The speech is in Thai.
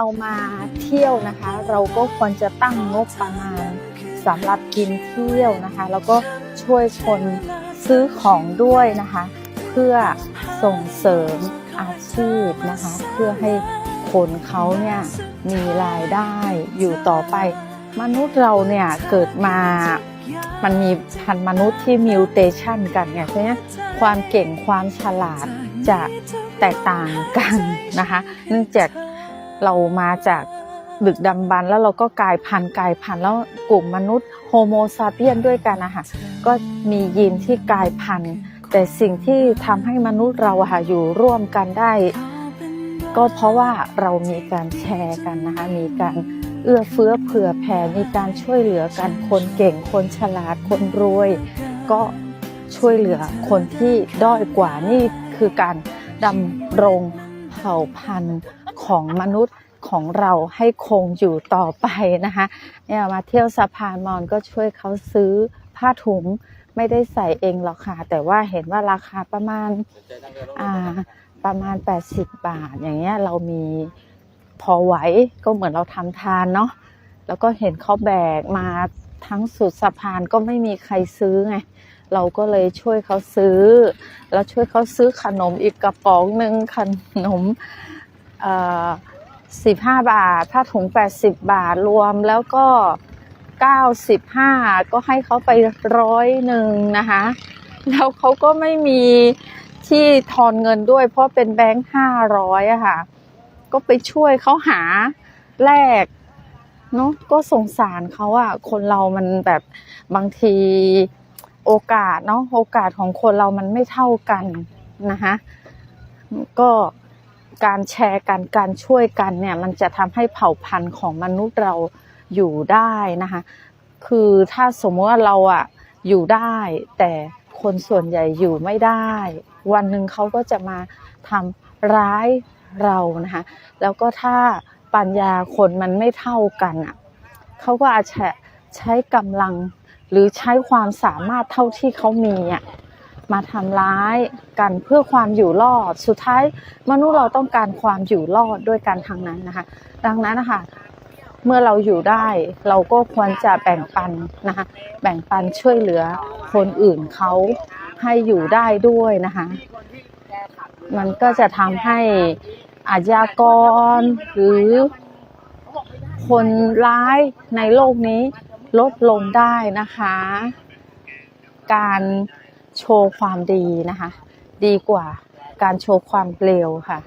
เรามาเที่ยวนะคะ เราก็ควรจะตั้งงบประมาณสำหรับกินเที่ยวนะคะ แล้วก็ช่วยคนซื้อของด้วยนะคะ เพื่อส่งเสริมอาชีพนะคะ เพื่อให้คนเขาเนี่ยมีรายได้อยู่ต่อไป มนุษย์เราเนี่ยเกิดมามันมีพันมนุษย์ที่มิวเทชันกันไงเพราะฉะนั้นความเก่งความฉลาดจะแตกต่างกันนะคะ เนื่องจาก เรามาจากดึกดำบรรพ์แล้วเราก็กลายพันธุ์กลายพันธุ์แล้วกลุ่มมนุษย์โฮโมซาเปียนด้วยกันนะคะก็มียีนที่กลายพันธุ์แต่สิ่งที่ทำให้มนุษย์เราค่ะอยู่ร่วมกันได้ ก็เพราะว่าเรามีการแชร์กันนะคะมีการเอื้อเฟื้อเผื่อแผ่มีการช่วยเหลือกันคนเก่งคนฉลาดคนรวย ก็ช่วยเหลือคนที่ด้อยกว่านี่คือการดำรงเผ่าพันธุ์ ของมนุษย์ของเราให้คงอยู่ต่อไปนะคะเนี่ยมาเที่ยวสะพานมอญก็ช่วยเขาซื้อผ้าถุงไม่ได้ใส่เองหรอกค่ะ แต่ว่าเห็นว่าราคาประมาณอ่าประมาณ 80 บาท อย่างเงี้ยเรามีพอไหวก็เหมือนเราทำทานเนาะแล้วก็เห็นเขาแบกมาทั้งสุดสะพานก็ไม่มีใครซื้อไงเราก็เลยช่วยเขาซื้อ แล้วช่วยเขาซื้อขนมอีกกระป๋องหนึ่งขนม สิบห้าบาท ถ้าถุง80บบาทรวมแล้วก็95ก็ให้เขาไปร้อยหนึ่งนะคะ แล้วเขาก็ไม่มีที่ทอนเงินด้วย เพราะเป็นแบงค์ห้าร้อยอะค่ะ ก็ไปช่วยเขาหาแลกเนาะก็สงสารเขาอะคนเรามันแบบบางทีโอกาสเนาะโอกาสของคนเรามันไม่เท่ากันนะคะก็ การแชร์กันการช่วยกันเนี่ยมันจะทำให้เผ่าพันธุ์ของมนุษย์เราอยู่ได้นะคะคือถ้าสมมติว่าเราอะอยู่ได้ แต่คนส่วนใหญ่อยู่ไม่ได้ วันหนึ่งเขาก็จะมาทำร้ายเรานะคะแล้วก็ถ้าปัญญาคนมันไม่เท่ากันอะเขาก็อาจจะใช้กำลังหรือใช้ความสามารถเท่าที่เขามีอะ มาทำร้ายกันเพื่อความอยู่รอด สุดท้ายมนุษย์เราต้องการความอยู่รอดด้วยกันทางนั้นนะคะ ดังนั้นนะคะเมื่อเราอยู่ได้เราก็ควรจะแบ่งปันนะคะแบ่งปันช่วยเหลือคนอื่นเขาให้อยู่ได้ด้วยนะคะ มันก็จะทำให้อาชญากรหรือคนร้ายในโลกนี้ลดลงได้นะคะ การ โชว์ความดีนะคะ ดีกว่าการโชว์ความเลวค่ะ